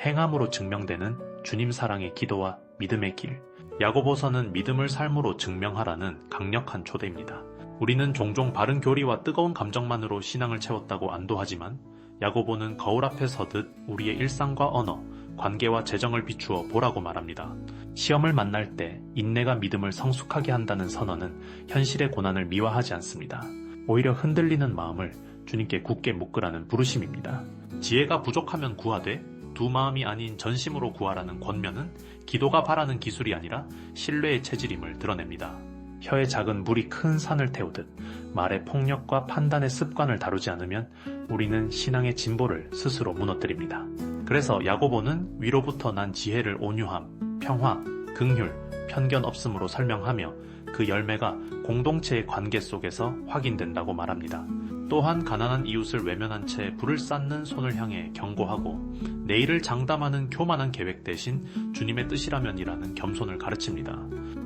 행함으로 증명되는 주님 사랑의 기도와 믿음의 길. 야고보서는 믿음을 삶으로 증명하라는 강력한 초대입니다. 우리는 종종 바른 교리와 뜨거운 감정만으로 신앙을 채웠다고 안도하지만 야고보는 거울 앞에 서듯 우리의 일상과 언어, 관계와 재정을 비추어 보라고 말합니다. 시험을 만날 때 인내가 믿음을 성숙하게 한다는 선언은 현실의 고난을 미화하지 않습니다. 오히려 흔들리는 마음을 주님께 굳게 묶으라는 부르심입니다. 지혜가 부족하면 구하되 두 마음이 아닌 전심으로 구하라는 권면은 기도가 바라는 기술이 아니라 신뢰의 체질임을 드러냅니다. 혀의 작은 물이 큰 산을 태우듯 말의 폭력과 판단의 습관을 다루지 않으면 우리는 신앙의 진보를 스스로 무너뜨립니다. 그래서 야고보는 위로부터 난 지혜를 온유함, 평화, 긍휼, 편견 없음으로 설명하며 그 열매가 공동체의 관계 속에서 확인된다고 말합니다. 또한 가난한 이웃을 외면한 채 불을 쌓는 손을 향해 경고하고 내일을 장담하는 교만한 계획 대신 주님의 뜻이라면이라는 겸손을 가르칩니다.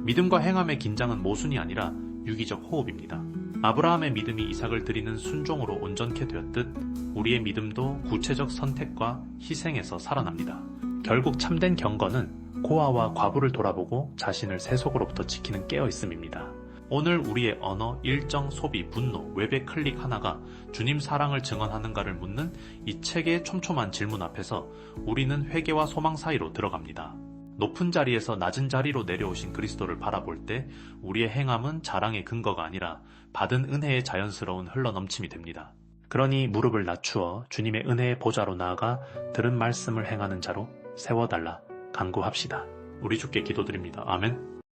믿음과 행함의 긴장은 모순이 아니라 유기적 호흡입니다. 아브라함의 믿음이 이삭을 드리는 순종으로 온전케 되었듯 우리의 믿음도 구체적 선택과 희생에서 살아납니다. 결국 참된 경건은 고아와 과부를 돌아보고 자신을 세속으로부터 지키는 깨어있음입니다. 오늘 우리의 언어, 일정, 소비, 분노, 웹의 클릭 하나가 주님 사랑을 증언하는가를 묻는 이 책의 촘촘한 질문 앞에서 우리는 회개와 소망 사이로 들어갑니다. 높은 자리에서 낮은 자리로 내려오신 그리스도를 바라볼 때 우리의 행함은 자랑의 근거가 아니라 받은 은혜의 자연스러운 흘러넘침이 됩니다. 그러니 무릎을 낮추어 주님의 은혜의 보좌로 나아가 들은 말씀을 행하는 자로 세워달라 간구합시다. 우리 주께 기도드립니다. 아멘.